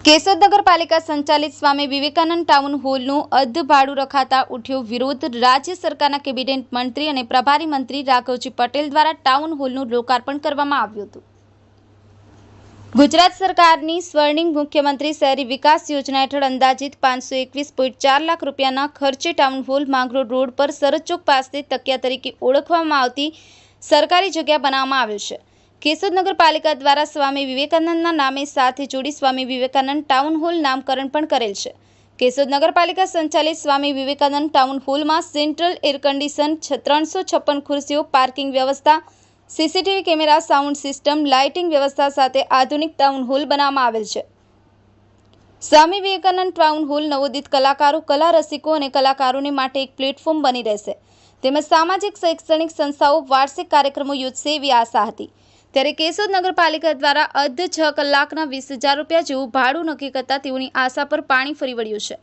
કેશોદ નગરપાલિકા સંચાલિત સ્વામી વિવેકાનંદ ટાઉન હોલનું અર્ધ ભાડું રખાતા ઉઠ્યો વિરોધ. રાજ્ય સરકારના કેબિનેટ મંત્રી અને પ્રભારી મંત્રી રાઘવજી પટેલ દ્વારા ટાઉન હોલનું લોકાર્પણ કરવામાં આવ્યું હતું. ગુજરાત સરકારની સ્વર્ણિમ મુખ્યમંત્રી શહેરી વિકાસ યોજના હેઠળ અંદાજિત પાંચસો એકવીસ પોઈન્ટ ચાર લાખ રૂપિયાના ખર્ચે ટાઉન હોલ માંગરોળ રોડ પર સરહદ ચોક પાસે તકિયા તરીકે ઓળખવામાં આવતી સરકારી જગ્યા બનાવવામાં આવ્યું છે. કેશોદ નગરપાલિકા દ્વારા સ્વામી વિવેકાનંદના નામે સાથે જોડી સ્વામી વિવેકાનંદ ટાઉન હોલ નામકરણ પણ કરેલ છે. કેશોદ નગરપાલિકા સંચાલિત સ્વામી વિવેકાનંદ ટાઉન હોલમાં સેન્ટ્રલ એર કન્ડિશન ત્રણસો છપ્પન ખુરશીઓ, પાર્કિંગ વ્યવસ્થા, CCTV camera, sound system, lighting વ્યવસ્થા સાથે આધુનિક ટાઉન હોલ બનાવવામાં આવેલ છે. સ્વામી વિવેકાનંદ ટાઉન હોલ નવોદિત કલાકારો, કલા રસિકો અને કલાકારોને માટે એક પ્લેટફોર્મ બની રહેશે. તેમજ સામાજિક, શૈક્ષણિક સંસ્થાઓ વાર્ષિક કાર્યક્રમો યોજશે એવી આશા હતી. ત્યારે કેશોદ નગરપાલિકા દ્વારા અર્ધ છ કલાકના વીસ હજાર રૂપિયા જેવું ભાડું નક્કી કરતા તેઓની આશા પર પાણી ફરી વળ્યું છે.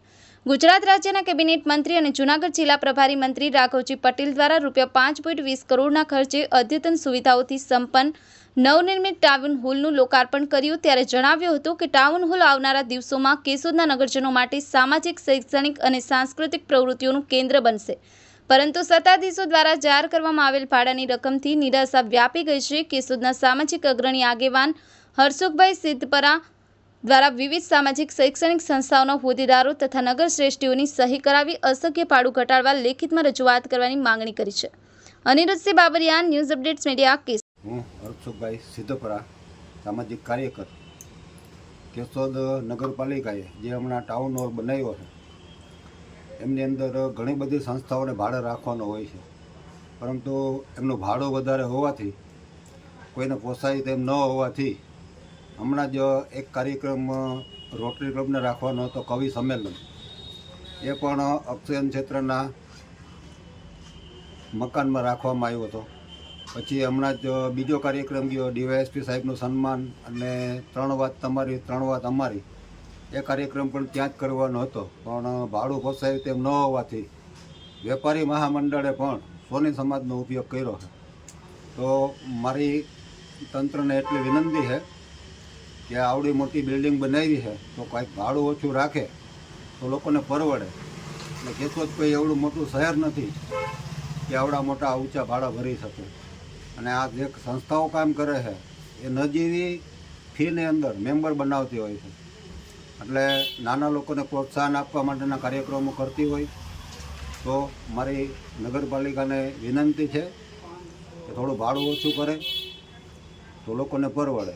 ગુજરાત રાજ્યના કેબિનેટ મંત્રી અને જૂનાગઢ જિલ્લા પ્રભારી મંત્રી રાઘવજી પટેલ દ્વારા રૂપિયા પાંચ પોઈન્ટ વીસ કરોડના ખર્ચે અદ્યતન સુવિધાઓથી સંપન્ન નવનિર્મિત ટાઉન હોલનું લોકાર્પણ કર્યું ત્યારે જણાવ્યું હતું કે ટાઉન હોલ આવનારા દિવસોમાં કેશોદના નગરજનો માટે સામાજિક, શૈક્ષણિક અને સાંસ્કૃતિક પ્રવૃત્તિઓનું કેન્દ્ર બનશે. પરંતુ સત્તાધીશો દ્વારા જાહેર કરવામાં આવેલ ભાડાની રકમથી નિરાશા વ્યાપી ગઈ છે કેશોદના સામાજિક અગ્રણી આગેવાન હરસુખભાઈ સિદ્ધપરા દ્વારા વિવિધ સામાજિક શૈક્ષણિક સંસ્થાઓના હોદ્દેદારો તથા નગર શ્રેષ્ઠીઓની સહી કરાવી અશક્ય ભાડું ઘટાડવા લેખિતમાં રજૂઆત કરવાની માંગણી કરી છે. Aniruddhsinh Babariya, news updates media case હું હરસુખભાઈ સિદ્ધપરા, સામાજિક કાર્યકર, કેશોદ નગરપાલિકાએ જે હમણાં ટાઉન હોલ બનાવ્યો છે એમની અંદર ઘણી બધી સંસ્થાઓને ભાડે રાખવાનો હોય છે. પરંતુ એમનું ભાડું વધારે હોવાથી, કોઈને પોસાય તેમ ન હોવાથી, હમણાં જ એક કાર્યક્રમ, રોટરી ક્લબને રાખવાનો હતો, કવિ સંમેલન. એ પણ અક્ષયન ક્ષેત્રના મકાનમાં રાખવામાં આવ્યો હતો. પછી હમણાં જ બીજો કાર્યક્રમ ગયો, ડીવાયએસપી સાહેબનું સન્માન અને ત્રણ વાત તમારી, ત્રણ વાત અમારી. એ કાર્યક્રમ પણ ત્યાં જ કરવાનો હતો. પણ ભાડું ફસાયું તેમ ન હોવાથી વેપારી મહામંડળે પણ સોની સમાજનો ઉપયોગ કર્યો છે. તો મારી તંત્રને એટલી વિનંતી છે કે આવડી મોટી બિલ્ડિંગ બનાવી છે, તો કાંઈક ભાડું ઓછું રાખે તો લોકોને પરવડે. એટલે કેશોદ કોઈ એવડું મોટું શહેર નથી કે આવડા મોટા ઊંચા ભાડા ભરી શકે. અને આ જે સંસ્થાઓ કામ કરે છે, એ નજીવી ફીની અંદર મેમ્બર બનાવતી હોય છે. એટલે નાના લોકોને પ્રોત્સાહન આપવા માટેના કાર્યક્રમો કરતી હોય, તો મારી નગરપાલિકાને વિનંતી છે કે થોડું ભાડું ઓછું કરે, તો લોકોને પરવડે.